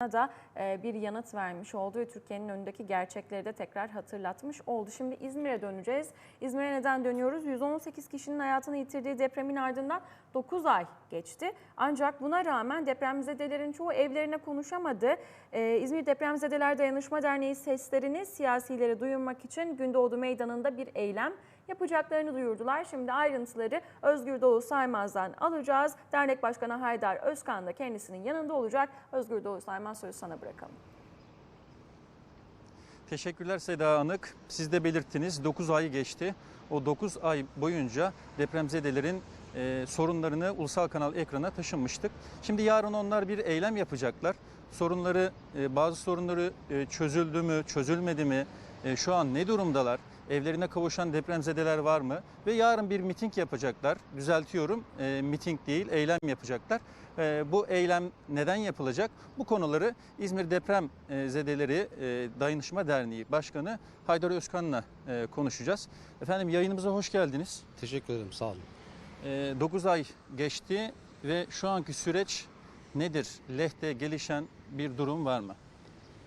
da e, bir yanıt vermiş oldu ve Türkiye'nin önündeki gerçekleri de tekrar hatırlatmış oldu. Şimdi İzmir'e döneceğiz. İzmir'e neden dönüyoruz? 118 kişinin hayatını yitirdiği depremin ardından 9 ay geçti. Ancak buna rağmen depremzedelerin çoğu evlerine konuşamadı. Ee, İzmir Depremzedeler Dayanışma Derneği seslerini siyasilere duyurmak için Gündoğdu Meydanı'nda bir eylem yapacaklarını duyurdular. Şimdi ayrıntıları Özgür Doğu Saymaz'dan alacağız. Dernek Başkanı Haydar Özkan da kendisinin yanında olacak. Özgür Doğu Saymaz sözü sana bırakalım. Teşekkürler Seda Anık. Siz de belirttiniz 9 ay geçti. O 9 ay boyunca depremzedelerin e, sorunlarını ulusal kanal ekrana taşınmıştık. Şimdi yarın onlar bir eylem yapacaklar. Sorunları, e, bazı sorunları e, çözüldü mü, çözülmedi mi, e, şu an ne durumdalar, evlerine kavuşan depremzedeler var mı? Ve yarın bir miting yapacaklar. Düzeltiyorum, e, miting değil, eylem yapacaklar. E, bu eylem neden yapılacak? Bu konuları İzmir Deprem e, Zedeleri e, Dayanışma Derneği Başkanı Haydar Özkan'la e, konuşacağız. Efendim yayınımıza hoş geldiniz. Teşekkür ederim sağ olun. 9 ay geçti ve şu anki süreç nedir? Lehte gelişen bir durum var mı?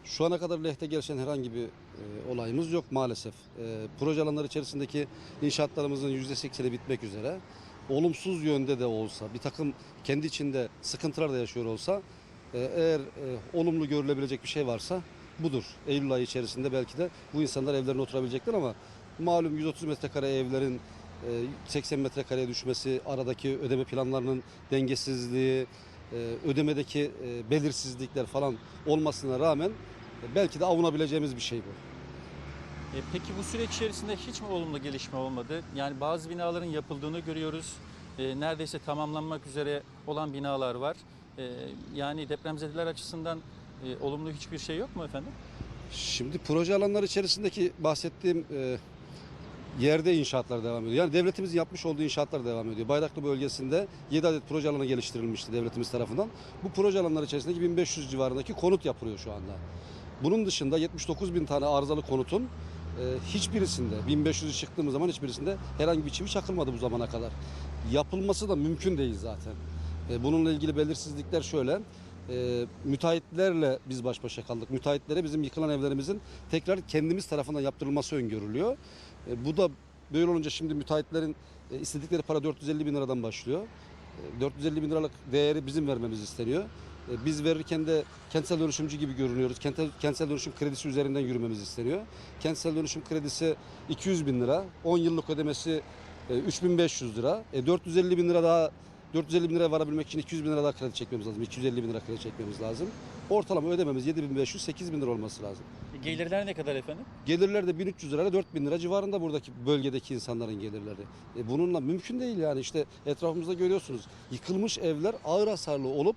Şu ana kadar Leh'te gelişen herhangi bir e, olayımız yok maalesef. E, proje alanları içerisindeki inşaatlarımızın %80'i bitmek üzere. Olumsuz yönde de olsa, bir takım kendi içinde sıkıntılar da yaşıyor olsa, e, eğer e, olumlu görülebilecek bir şey varsa budur. Eylül ayı içerisinde belki de bu insanlar evlerine oturabilecekler ama malum 130 metrekare evlerin e, 80 metrekareye düşmesi, aradaki ödeme planlarının dengesizliği, e, ödemedeki e, belirsizlikler falan olmasına rağmen e, belki de avunabileceğimiz bir şey bu. E, Peki bu süreç içerisinde hiç mi olumlu gelişme olmadı? Yani bazı binaların yapıldığını görüyoruz. E, Neredeyse tamamlanmak üzere olan binalar var. E, Yani depremzedeler açısından e, olumlu hiçbir şey yok mu efendim? Şimdi proje alanları içerisindeki bahsettiğim e, yerde inşaatlar devam ediyor. Yani devletimizin yapmış olduğu inşaatlar devam ediyor. Bayraklı bölgesinde 7 adet proje alanı geliştirilmişti devletimiz tarafından. Bu proje alanları içerisindeki 1500 civarındaki konut yapılıyor şu anda. Bunun dışında 79 bin tane arızalı konutun e, hiçbirisinde 1500'ü çıktığımız zaman hiçbirisinde herhangi bir çivi çakılmadı bu zamana kadar. Yapılması da mümkün değil zaten. E, bununla ilgili belirsizlikler şöyle. E, müteahhitlerle biz baş başa kaldık. Müteahhitlere bizim yıkılan evlerimizin tekrar kendimiz tarafından yaptırılması öngörülüyor. E, bu da böyle olunca şimdi müteahhitlerin e, istedikleri para 450 bin liradan başlıyor. E, 450 bin liralık değeri bizim vermemiz isteniyor. E, Biz verirken de kentsel dönüşümcü gibi görünüyoruz. Kentsel, kentsel dönüşüm kredisi üzerinden yürümemiz isteniyor. Kentsel dönüşüm kredisi 200 bin lira, 10 yıllık ödemesi e, 3500 lira. E, 450 bin lira daha 450 bin liraya varabilmek için 200 bin lira daha kredi çekmemiz lazım. 250 bin lira kredi çekmemiz lazım. Ortalama ödememiz 7500-8 bin lira olması lazım. E, Gelirler ne kadar efendim? Gelirler de 1300 lirayla 4000 lira civarında buradaki bölgedeki insanların gelirleri. E bununla mümkün değil yani işte etrafımızda görüyorsunuz. Yıkılmış evler ağır hasarlı olup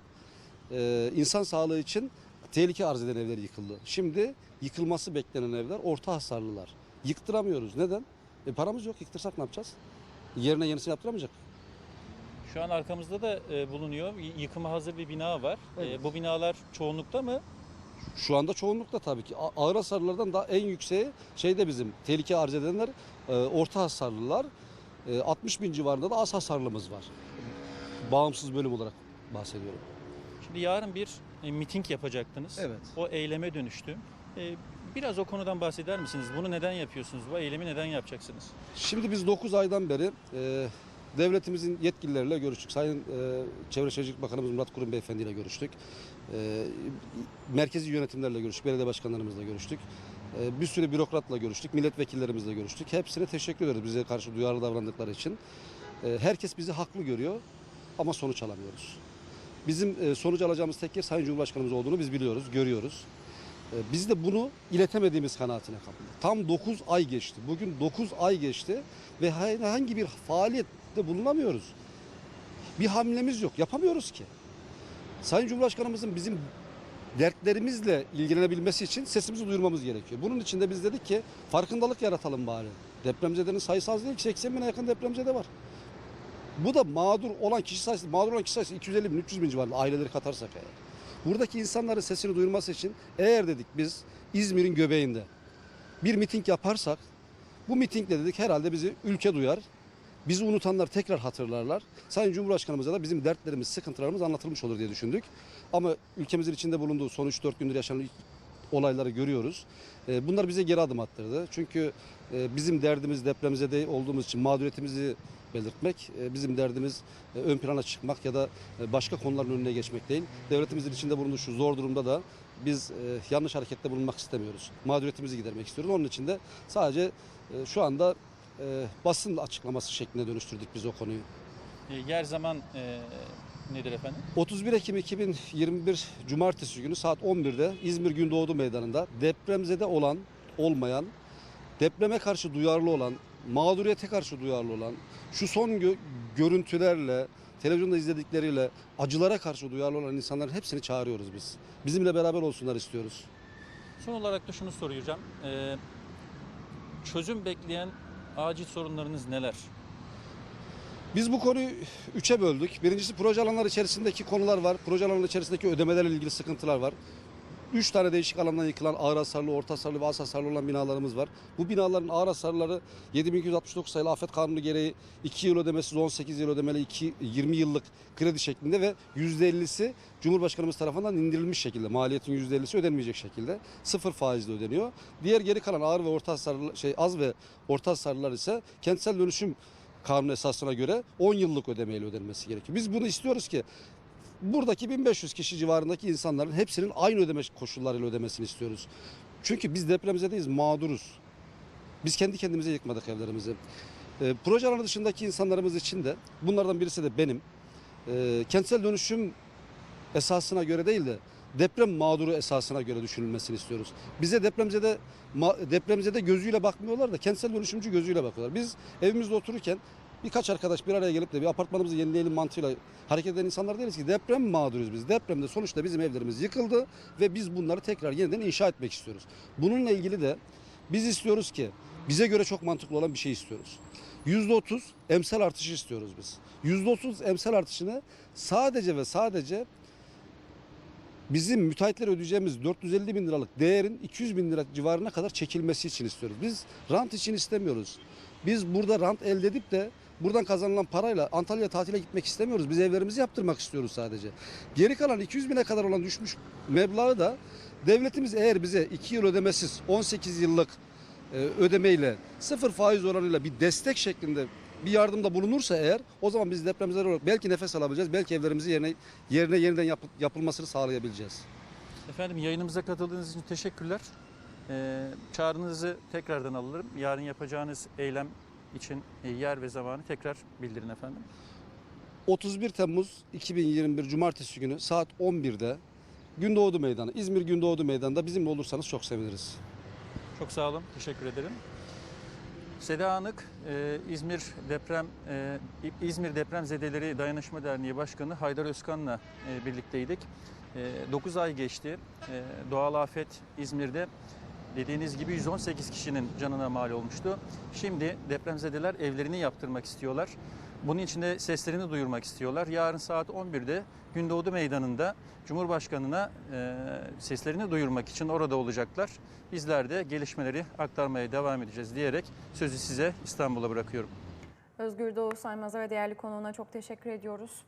e, insan sağlığı için tehlike arz eden evler yıkıldı. Şimdi yıkılması beklenen evler orta hasarlılar. Yıktıramıyoruz. Neden? E paramız yok. Yıktırsak ne yapacağız? Yerine yenisini yaptıramayacak. Şu an arkamızda da e, bulunuyor. Y- Yıkıma hazır bir bina var. E, Evet. Bu binalar çoğunlukta mı? Şu anda çoğunlukla tabii ki A- ağır hasarlılardan daha en yükseği şeyde bizim tehlike arz edenler e, orta hasarlılar. E, 60 bin civarında da az hasarlımız var. Bağımsız bölüm olarak bahsediyorum. Şimdi yarın bir e, miting yapacaktınız. Evet. O eyleme dönüştü. E, Biraz o konudan bahseder misiniz? Bunu neden yapıyorsunuz? Bu eylemi neden yapacaksınız? Şimdi biz 9 aydan beri e, devletimizin yetkilileriyle görüştük. Sayın e, Çevre Şehircilik Bakanımız Murat Kurum Beyefendi ile görüştük. E, merkezi yönetimlerle görüştük, belediye başkanlarımızla görüştük. E, bir sürü bürokratla görüştük, milletvekillerimizle görüştük. Hepsine teşekkür ediyoruz bize karşı duyarlı davrandıkları için. E, herkes bizi haklı görüyor ama sonuç alamıyoruz. Bizim e, sonuç alacağımız tek yer Sayın Cumhurbaşkanımız olduğunu biz biliyoruz, görüyoruz. E, Biz de bunu iletemediğimiz kanaatine kapıldık. Tam 9 ay geçti. Bugün 9 ay geçti ve herhangi bir faaliyette bulunamıyoruz. Bir hamlemiz yok. Yapamıyoruz ki. Sayın Cumhurbaşkanımızın bizim dertlerimizle ilgilenebilmesi için sesimizi duyurmamız gerekiyor. Bunun için de biz dedik ki farkındalık yaratalım bari. Depremzedenin sayısı az değil. 80 bine yakın depremzede var. Bu da mağdur olan kişi sayısı, mağdur olan kişi sayısı 250 bin, 300 bin civarında aileleri katarsak eğer. Buradaki insanların sesini duyurması için eğer dedik biz İzmir'in göbeğinde bir miting yaparsak bu mitingle dedik herhalde bizi ülke duyar. Bizi unutanlar tekrar hatırlarlar. Sayın Cumhurbaşkanımıza da bizim dertlerimiz, sıkıntılarımız anlatılmış olur diye düşündük. Ama ülkemizin içinde bulunduğu son 3-4 gündür yaşanan olayları görüyoruz. E, Bunlar bize geri adım attırdı. Çünkü e, bizim derdimiz depremize de olduğumuz için mağduriyetimizi belirtmek, e, bizim derdimiz e, ön plana çıkmak ya da başka konuların önüne geçmek değil. Devletimizin içinde bulunduğu şu zor durumda da biz yanlış harekette bulunmak istemiyoruz. Mağduriyetimizi gidermek istiyoruz. Onun için de sadece şu anda e, basın açıklaması şeklinde dönüştürdük biz o konuyu. E, yer zaman e, nedir efendim? 31 Ekim 2021 Cumartesi günü saat 11'de İzmir Gündoğdu Meydanı'nda depremzede olan, olmayan, depreme karşı duyarlı olan, mağduriyete karşı duyarlı olan, şu son gö- görüntülerle, televizyonda izledikleriyle acılara karşı duyarlı olan insanların hepsini çağırıyoruz biz. Bizimle beraber olsunlar istiyoruz. Son olarak da şunu soracağım. E, çözüm bekleyen acil sorunlarınız neler? Biz bu konuyu üçe böldük. Birincisi proje alanları içerisindeki konular var. Proje alanları içerisindeki ödemelerle ilgili sıkıntılar var. Üç tane değişik alandan yıkılan ağır hasarlı, orta hasarlı ve az hasarlı olan binalarımız var. Bu binaların ağır hasarları 7269 sayılı afet kanunu gereği 2 yıl ödemesiz 18 yıl ödemeli 2, 20 yıllık kredi şeklinde ve %50'si Cumhurbaşkanımız tarafından indirilmiş şekilde. Maliyetin %50'si ödenmeyecek şekilde sıfır faizle ödeniyor. Diğer geri kalan ağır ve orta hasarlı şey az ve orta hasarlılar ise kentsel dönüşüm kanun esasına göre 10 yıllık ödemeyle ödenmesi gerekiyor. Biz bunu istiyoruz ki buradaki 1500 kişi civarındaki insanların hepsinin aynı ödeme koşullarıyla ödemesini istiyoruz. Çünkü biz depremzedeyiz, mağduruz. Biz kendi kendimize yıkmadık evlerimizi. E, proje alanı dışındaki insanlarımız için de bunlardan birisi de benim. E, kentsel dönüşüm esasına göre değil de deprem mağduru esasına göre düşünülmesini istiyoruz. Bize depremzede depremzede gözüyle bakmıyorlar da kentsel dönüşümcü gözüyle bakıyorlar. Biz evimizde otururken birkaç arkadaş bir araya gelip de bir apartmanımızı yenileyelim mantığıyla hareket eden insanlar değiliz ki deprem mağduruyuz biz. Depremde sonuçta bizim evlerimiz yıkıldı ve biz bunları tekrar yeniden inşa etmek istiyoruz. Bununla ilgili de biz istiyoruz ki bize göre çok mantıklı olan bir şey istiyoruz. %30 emsal artışı istiyoruz biz. %30 emsal artışını sadece ve sadece bizim müteahhitler ödeyeceğimiz 450 bin liralık değerin 200 bin lira civarına kadar çekilmesi için istiyoruz. Biz rant için istemiyoruz. Biz burada rant elde edip de buradan kazanılan parayla Antalya tatile gitmek istemiyoruz. Biz evlerimizi yaptırmak istiyoruz sadece. Geri kalan 200 bine kadar olan düşmüş meblağı da devletimiz eğer bize 2 yıl ödemesiz 18 yıllık e, ödemeyle sıfır faiz oranıyla bir destek şeklinde bir yardımda bulunursa eğer o zaman biz depremzedeler olarak belki nefes alabileceğiz. Belki evlerimizi yerine yerine yeniden yapı- yapılmasını sağlayabileceğiz. Efendim yayınımıza katıldığınız için teşekkürler. E, çağrınızı tekrardan alırım. Yarın yapacağınız eylem için e, yer ve zamanı tekrar bildirin efendim. 31 Temmuz 2021 Cumartesi günü saat 11'de Gündoğdu Meydanı, İzmir Gündoğdu Meydanı'nda bizimle olursanız çok seviniriz. Çok sağ olun. Teşekkür ederim. Seda Anık, e, İzmir Deprem e, İzmir Depremzedeleri Dayanışma Derneği Başkanı Haydar Özkan'la e, birlikteydik. 9 ay geçti. E, doğal afet İzmir'de dediğiniz gibi 118 kişinin canına mal olmuştu. Şimdi depremzedeler evlerini yaptırmak istiyorlar. Bunun için de seslerini duyurmak istiyorlar. Yarın saat 11'de Gündoğdu Meydanı'nda Cumhurbaşkanı'na e, seslerini duyurmak için orada olacaklar. Bizler de gelişmeleri aktarmaya devam edeceğiz diyerek sözü size İstanbul'a bırakıyorum. Özgür Doğu Saymaz'a ve değerli konuğuna çok teşekkür ediyoruz.